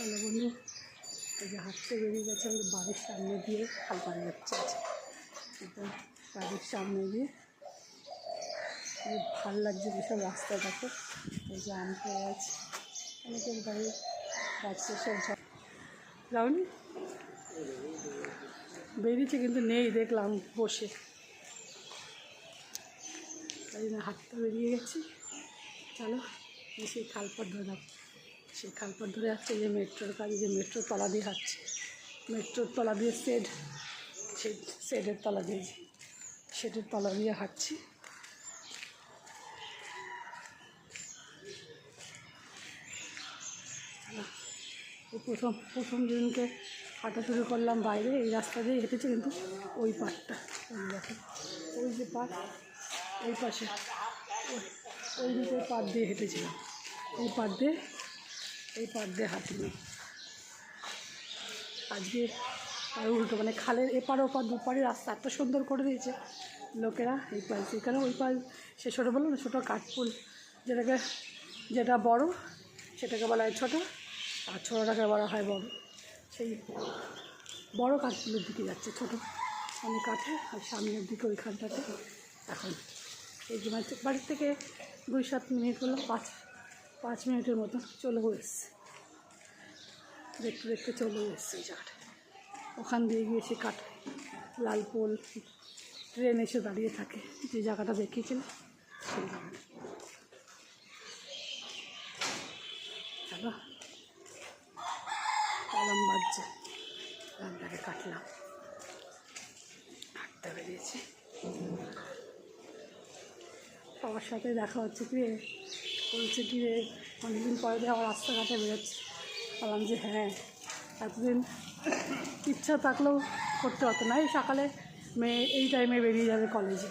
চলো বন্ধু। এই যে হাঁটতে বেরিয়ে গেছে আমাদের বাড়ির সামনে দিয়ে খালপাড়ে যাচ্ছে। আছে একদম বাড়ির সামনে দিয়ে। ভালো লাগছে যেসব রাস্তাটাকে এই যে আম আছে। অনেকের বাড়ি গাছের সব যাওনি বেরিয়েছে কিন্তু নেই, দেখলাম বসে। তাই জন্য হাঁটতে বেরিয়ে গেছি। চলো এই সেই খালপথ ধরে সেই খালপথ ধরে আসছে যে মেট্রোর কাজে, যে মেট্রোর তলা দিয়ে হাঁটছে। মেট্রোর তলা দিয়ে শেড সেই শেডের তলা দিয়ে শেডের তলা দিয়ে হাঁটছি। প্রথম প্রথম দিনকে হাঁটা শুরু করলাম বাইরে, এই রাস্তা দিয়ে হেঁটেছে কিন্তু ওই পাটটা ওই দেখো, ওই যে পাট ওই পাশে, ওই- ওই দিকে পাট দিয়ে হেঁটেছিলাম। এই পাট দিয়ে এই পাট দিয়ে হাঁটিনি আজকে আর উল্টো মানে খালের এপার ওপার, দুপারে রাস্তা এত সুন্দর করে দিয়েছে লোকেরা, এই পাশ এখানে ওই পাশ, সে ছোটো বলল না, ছোটো কাঠফুল, যেটাকে, যেটা বড়, সেটাকে বলা হয় ছোটো, আর ছোটোটাকে বলা হয় বড়। সেই বড় কাঠফুলের দিকে যাচ্ছে ছোটো। মানে কাঠে আর সামনের দিকে ওইখানটাতে। এখন এই যে বাড়ির থেকে দুই সাত মিনিট হলো, পাঁচ পাঁচ মিনিটের মতো চলে এসছে। দেখতে দেখতে চলে এসছে এই জায়গাটা। ওখান দিয়ে গিয়ে সে লাল পোল, ট্রেন এসে দাঁড়িয়ে থাকে। যে জায়গাটা দেখিয়েছিল সেই জায়গাটা। কলম বাজছে। কাটলাম। হাঁটতে বেরিয়েছি। সবার সাথে দেখা হচ্ছে কি? বলছে কি রে, অনেকদিন পরে দিয়ে আবার রাস্তাঘাটে বেরোচ্ছে। বললাম যে হ্যাঁ এতদিন ইচ্ছা থাকলেও করতে পারতো না। এই সকালে মেয়ে, এই টাইমে বেরিয়ে যাবে কলেজে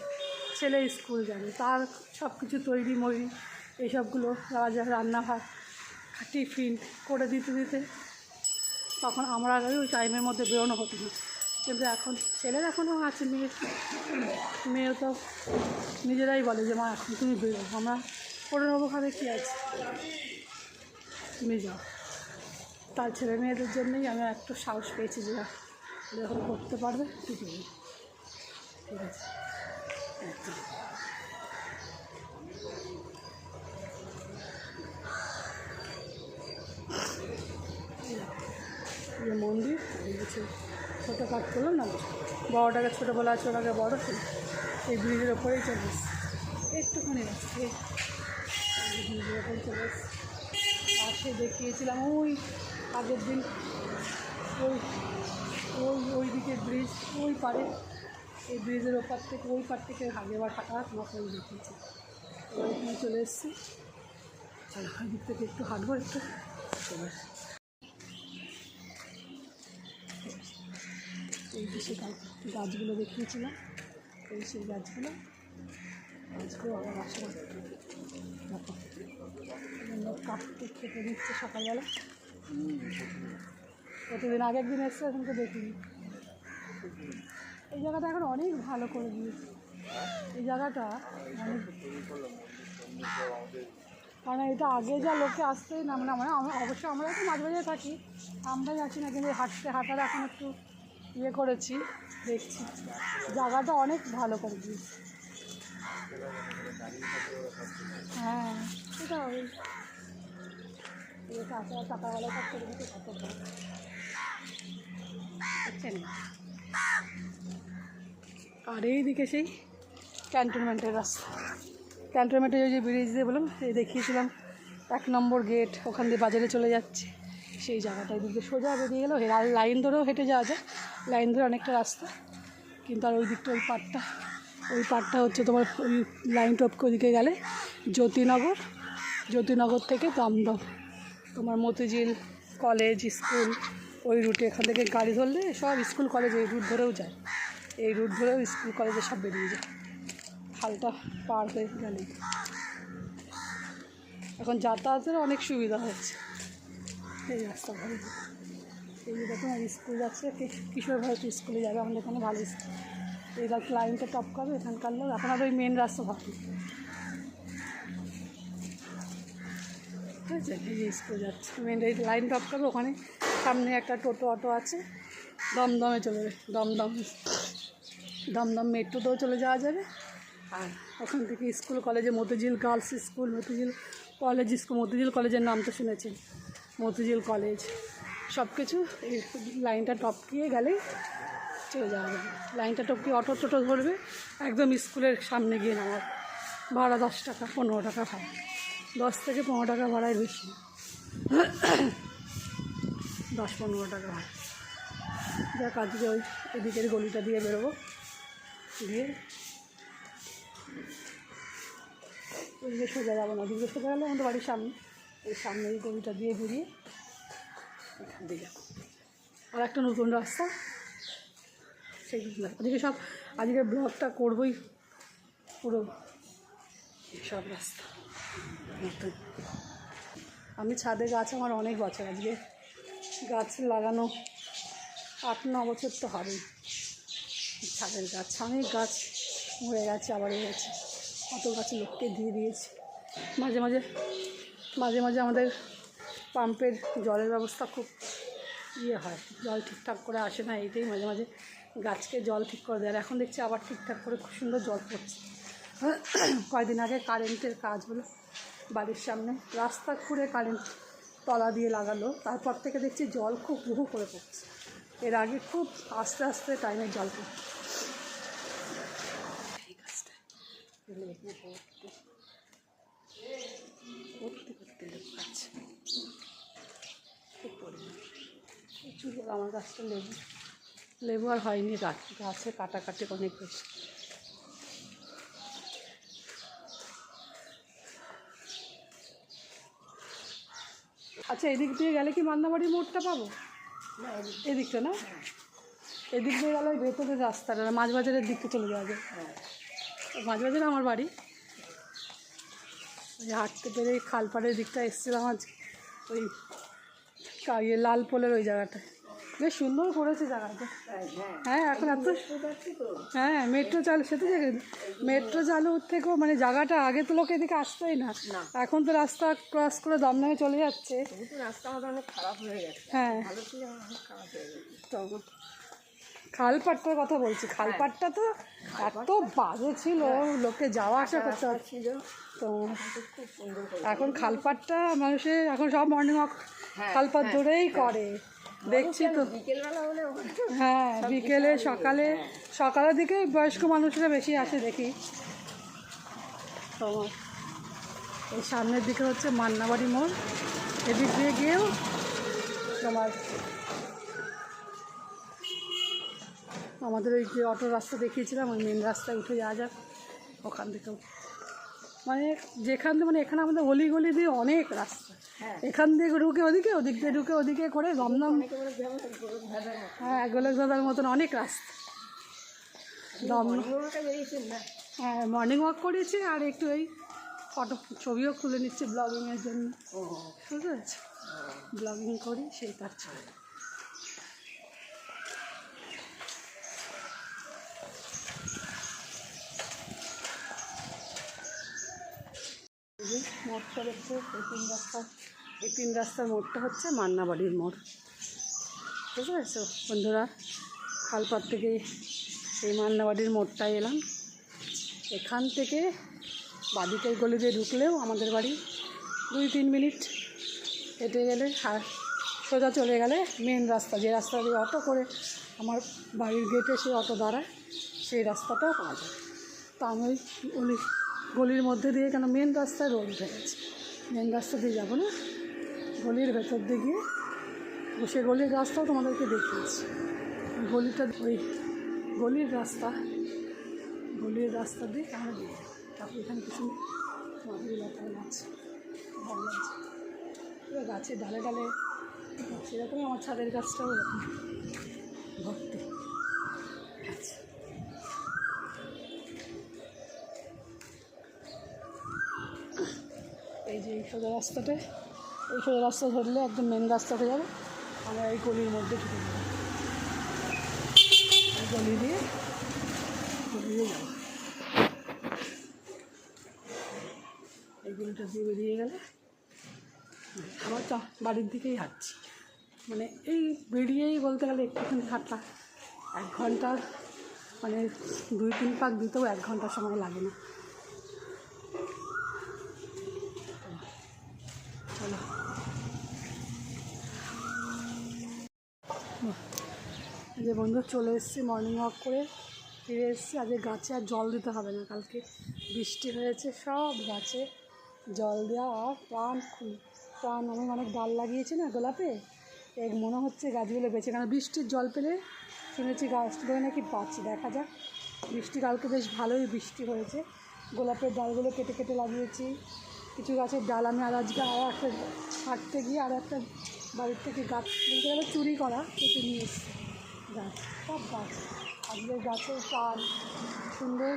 ছেলে স্কুল যাবে। তার সব কিছু তৈরি মৈরি, এইসবগুলো রাজা রান্না ভাত টিফিন করে দিতে দিতে তখন আমরা আগে ওই টাইমের মধ্যে বেরোনো হতো না। কিন্তু এখন ছেলের এখনও আছে, মেয়ে। মেয়ে তো নিজেরাই বলে যে, মা, এখন তুমি বেরো। আমরা করে নেব কী আছে? তুমি যাও। তার ছেলে মেয়েদের জন্যই আমি একটু সাহস পেয়েছি যে যখন করতে পারবে। আছে ঠিক আছে। মন্দির হচ্ছে ছোটো কাঠ করল না? বড়টাকে ছোটো বলা আছে, ওটাকে বড়। এই ব্রিজের ওপরেই চলে একটুখানি রাস্তা ব্রিজের চলে এসছে পাশে দেখিয়েছিলাম, ওই আগের দিন, ওই ওই ওই দিকে ব্রিজ ওই পারে, এই ব্রিজের ওপার থেকে, ওই পার থেকে আগেবার হাঁটা তোমাকে ওই দেখিয়েছি। ওইখানে চলে এসেছি। আর ওই দিক থেকে একটু হাঁটবো, একটু। চলে এই যে গাছগুলো দেখিয়েছিলাম, এই সেই গাছগুলো। খেতে দিচ্ছে সকালবেলা প্রতিদিন আগের দিন এসছে, এখন তো দেখিনি। এই জায়গাটা এখন অনেক ভালো করে দিয়েছে। এই জায়গাটা অনেক কারণ এটা আগে যা লোকে আসতেই না মানে আমরা অবশ্যই আমরা তো মাঝে মাঝে থাকি, আমরাই আছি না, কিন্তু হাঁটতে, হাঁটার এখন একটু ইয়ে করেছি, দেখছি। জায়গাটা অনেক ভালো করে দিয়েছে। হ্যাঁ সেটা হবে আর এইদিকে সেই ক্যান্টনমেন্টের রাস্তা। ক্যান্টনমেন্টের ওই যে ব্রিজ দিয়ে বললাম এই দেখিয়েছিলাম। এক নম্বর গেট ওখান দিয়ে বাজারে চলে যাচ্ছে। সেই জায়গাটা এদিকে সোজা বেরিয়ে গেলো। লাইন ধরেও হেঁটে যাওয়া যায়। লাইন ধরে অনেকটা রাস্তা। কিন্তু আর ওই দিকটা, ওই পাটটা ওই পাটটা হচ্ছে তোমার ওই লাইন টপকে ওইদিকে গেলে জ্যোতিনগর। জ্যোতিনগর থেকে দমদম তোমার মতিঝিল কলেজ, স্কুল, ওই রুটে এখান থেকে গাড়ি ধরলে সব স্কুল কলেজ এই রুট ধরেও যায়। এই রুট ধরেও স্কুল কলেজে সব বেরিয়ে যায়। খালটা পার হয়ে গেলেই। এখন যাতায়াতের অনেক সুবিধা হয়েছে। এই রাস্তা ভালো এই দেখুন স্কুল যাচ্ছে কিশোর ভারতী স্কুলে যাবে আমাদের এখানে ভালো স্কুল। দেখ লাইনটা টপ করবে, এখানকার লোক এখন আর ওই মেন রাস্তা ভালো ঠিক আছে? মেন এই লাইন টপ করবে, ওখানে সামনে একটা টোটো অটো আছে। দমদমে চলে যাবে, দমদম। দমদম মেট্রোতেও চলে যাওয়া যাবে। আর ওখান থেকে স্কুল কলেজে Motijheel girls school Motijheel college school Motijheel কলেজের নাম তো শুনেছেন। মতিঝিল কলেজ সব কিছু লাইনটা টপকিয়ে গেলেই চলে যাওয়া যাবে। লাইনটা টপকিয়ে অটো টোটো ধরবে? একদম স্কুলের সামনে গিয়ে নামার ভাড়া দশ টাকা, পনেরো টাকা ভাড়া। দশ থেকে পনেরো টাকা ভাড়ায় বেশি। দশ পনেরো টাকা ভাড়া। যাক, আজকে ওই এদিকের গলিটা দিয়ে বেরোবো। দিয়ে ওইদিকে সোজা যাব না। ওদিকে সোজা গেলে আমাদের বাড়ির সামনে। এই সামনে এই গলিটা দিয়ে ঘুরিয়ে এখান দিয়ে যাব। আর একটা নতুন রাস্তা। সেই আজকে সব আজকে ব্লগটা করবোই পুরো। সব রাস্তা। নতুন। আমি ছাদে গাছ আমার অনেক বছর আজকে গাছ লাগানো আট ন বছর তো হবেই। ছাদের গাছ অনেক গাছ মরে গেছে আবার গেছে কত গাছ লোককে দিয়ে দিয়েছি। মাঝে মাঝে মাঝে মাঝে আমাদের পাম্পের জলের ব্যবস্থা খুব ইয়ে হয় জল ঠিকঠাক করে আসে না এইটাই মাঝে মাঝে গাছকে জল ঠিক করে দেয়। এখন দেখছি আবার ঠিকঠাক করে খুব সুন্দর জল পড়ছে। কয়েকদিন আগে কারেন্টের কাজ হলো বাড়ির সামনে। রাস্তা খুঁড়ে কারেন্ট তলা দিয়ে লাগালো। তারপর থেকে দেখছি জল খুব বহু করে পড়ছে। এর আগে খুব আস্তে আস্তে টাইমে জল পড়ছে আমার গাছটা লেবু। লেবু আর হয়নি গাছ গাছে কাটাকাটি অনেক বেশি আচ্ছা এদিক দিয়ে গেলে কি মান্নাবাড়ির মোড়টা পাবো? এদিকটা না? এদিক দিয়ে গেলে ওই ভেতরের রাস্তাটা মাছ বাজারের দিকটা চলে যাওয়া যায়। মাছ আমার বাড়ি। ওই হাঁটতে পেরে খালপাড়ের দিকটা এসেছিলাম আজ ওই ইয়ে লাল পোলের ওই জায়গাটায়। বেশ সুন্দর করেছে জায়গাটা। হ্যাঁ এখন এত হ্যাঁ মেট্রো চালু সে তো মেট্রো চালু থেকেও মানে জায়গাটা আগে তো লোক এদিকে আসতোই না। এখন তো রাস্তা ক্রস করে দমদমে চলে যাচ্ছে। রাস্তা আমাদের অনেক খারাপ হয়ে গেছে। হ্যাঁ। হয়ে খালপাটটার কথা বলছি। খালপাটটা তো এত বাজে ছিল লোকে যাওয়া আসা করতে হচ্ছে ছিল। তো এখন খালপাটটা মানুষের এখন সব মর্নিং ওয়াক হ্যাঁ, খালপাট ধরেই করে। দেখছি তো। হ্যাঁ বিকেলে, সকালে, সকালের দিকে বয়স্ক মানুষরা বেশি আসে দেখি। এই সামনের দিকে হচ্ছে মান্নাবাড়ি মোড়। এদিক দিয়ে গিয়েও তোমার আমাদের ওই যে অটো রাস্তা দেখিয়েছিলাম, ওই মেন রাস্তায় উঠে যাওয়া যাক, ওখান থেকেও। মানে যেখান থেকে মানে এখানে আমাদের অলি গলি দিয়ে অনেক রাস্তা। হ্যাঁ। এখান দিয়ে ঢুকে ওদিকে ওদিক দিয়ে ঢুকে ওদিকে করে দমদম হ্যাঁ গোলক দাদার মতন অনেক রাস্তা। হ্যাঁ মর্নিং ওয়াক করেছি আর একটু এই ফটো ছবিও খুলে নিচ্ছি ব্লগিংয়ের জন্য। বুঝতে পেরেছি ব্লগিং করি সেই তার ছবি এই যে মোড়টা দেখছে এই তিন রাস্তা এই তিন রাস্তার মোড়টা হচ্ছে মান্নাবাড়ির মোড়। বুঝতে পেরেছ? বন্ধুরা খালপার থেকে এই মান্নাবাড়ির মোড়টায় এলাম। এখান থেকে বাদিকের গলি দিয়ে ঢুকলেও আমাদের বাড়ি দুই তিন মিনিট হেঁটে গেলে আর সোজা চলে গেলে মেন রাস্তা, যে রাস্তা দিয়ে অটো করে আমার বাড়ির গেটে সেই অটো দাঁড়ায়, সেই রাস্তাটাও পাওয়া যায়। তা আমি গলি গলির মধ্যে দিয়ে কেন মেন রাস্তায় রোড উঠে গেছে। মেন রাস্তা দিয়ে যাব না। গলির ভেতর দিয়ে গিয়ে সে গলির রাস্তাও তোমাদেরকে দেখিয়েছি। গলিটা ওই গলির রাস্তা গলির রাস্তা দিয়ে আমরা দিয়ে যাব। তারপর এখানে কিছু মাদুরি আছে ভালো লাগছে পুরো গাছের ডালে ডালে সেরকমই আমার ছাদের গাছটাও ভর্তি। যে এই সোজা রাস্তাটায় এই সোজা রাস্তা ধরলে একদম মেন রাস্তাতে যাবে। আমরা এই গলির মধ্যে ঢুকে যাব। এই গলি দিয়ে গলি দিয়ে যাব। এই গলিটা দিয়ে বেরিয়ে গেলে চ, বাড়ির দিকেই হাঁটছি। মানে এই বেরিয়েই বলতে গেলে একটুখানি হাঁটা। এক ঘণ্টা মানে দুই তিন পাক দিতেও এক ঘণ্টা সময় লাগে না চলো এই যে বন্ধু, চলে এসেছি মর্নিং ওয়াক করে। ফিরে এসেছি। আজকে গাছে আর জল দিতে হবে না, কালকে বৃষ্টি হয়েছে, সব গাছে জল দেওয়া। আর প্রাণ প্রাণ। আমি অনেক ডাল লাগিয়েছি না গোলাপে? এক মনে হচ্ছে গাছগুলো বেঁচে কারণ বৃষ্টির জল পেলে শুনেছি গাছগুলো নাকি বাঁচে দেখা যাক। বৃষ্টি কালকে বেশ ভালোই বৃষ্টি হয়েছে। গোলাপের ডালগুলো কেটে কেটে লাগিয়েছি। কিছু গাছের ডাল আমি আর আজকে আরও একটা হাঁটতে গিয়ে আর একটা বাড়ির থেকে গাছ বলতে গেলে চুরি করা কেটে নিয়ে এসেছি। গাছ, সব গাছ। আজকে গাছের প্রাণ সুন্দর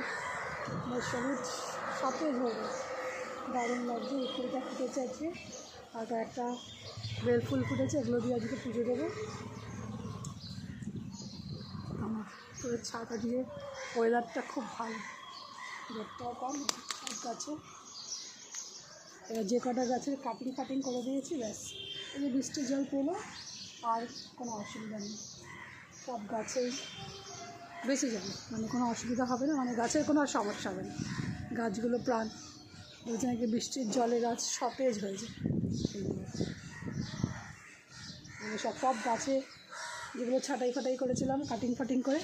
বেশ সবুজ, সতেজ হয়ে গেছে। দারুণ লাগছে ফুলটা ফুটেছে আজকে। আর একটা বেল ফুল ফুটেছে, এগুলো দিয়ে আজকে পুজো দেবো। আমার তোর ছাতা দিয়ে ওয়েদারটা খুব ভালো। রোদটাও কম, সব গাছে। এবার যে কটা গাছের কাটিং ফাটিং করে দিয়েছি, ব্যাস। এই বৃষ্টির জল পেল, আর কোনো অসুবিধা নেই। সব গাছেই বেঁচে যাবে মানে কোনো অসুবিধা হবে না মানে গাছের কোনো সমস্যা হবে না। গাছগুলো প্রাণ বলছে নাকি বৃষ্টির জলে গাছ সতেজ হয়ে যায় মানে সব সব গাছে যেগুলো ছাটাই ফাটাই করেছিলাম কাটিং ফাটিং করে,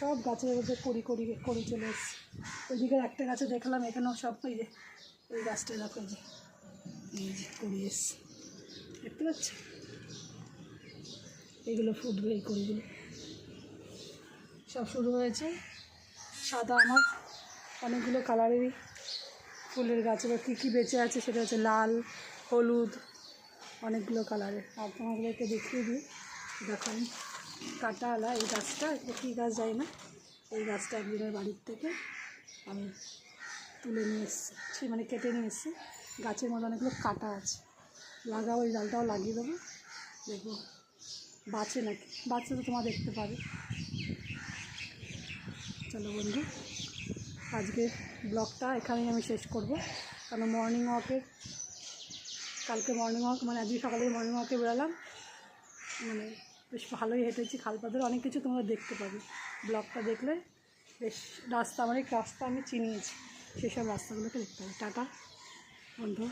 সব গাছের মধ্যে করি করি করে চলে এসেছি। ওইদিকে একটা গাছে দেখলাম, এখানেও সব ওই যে ওই গাছটা দেখো যে যে করি এসছে। দেখতে পাচ্ছ? এগুলো ফুটবে এই করিগুলো সব শুরু হয়েছে। সাদা আমার। অনেকগুলো কালারেরই ফুলের গাছ। এবার কী কী বেঁচে আছে সেটা হচ্ছে লাল, হলুদ, অনেকগুলো কালারের আর তোমাদেরকে দেখিয়ে দিই। দেখো আমি কাটাওয়ালা এই গাছটা, এটা কী গাছ যায় না। এই গাছটা একজনের বাড়ির থেকে আমি তুলে নিয়ে এসেছি। মানে কেটে নিয়ে এসেছি। গাছের মধ্যে অনেকগুলো কাটা আছে। লাগাও ওই ডালটাও লাগিয়ে দেবো। দেখব। বাঁচে নাকি? বাচ্চা তো তোমার দেখতে পাবে। চলো বন্ধু, আজকে ব্লগটা এখানেই আমি শেষ করব। কারণ মর্নিং ওয়াকে কালকে মর্নিং ওয়াক মানে আজকে সকালে মর্নিং ওয়াকে বেরোলাম। মানে বেশ ভালোই হেঁটেছি খালপাদের অনেক কিছু তোমরা দেখতে পাবে। ব্লগটা দেখলে বেশ রাস্তা, অনেক রাস্তা আমি চিনিয়েছি, সেসব রাস্তাগুলোকে দেখতে পাবে। টাটা বন্ধু।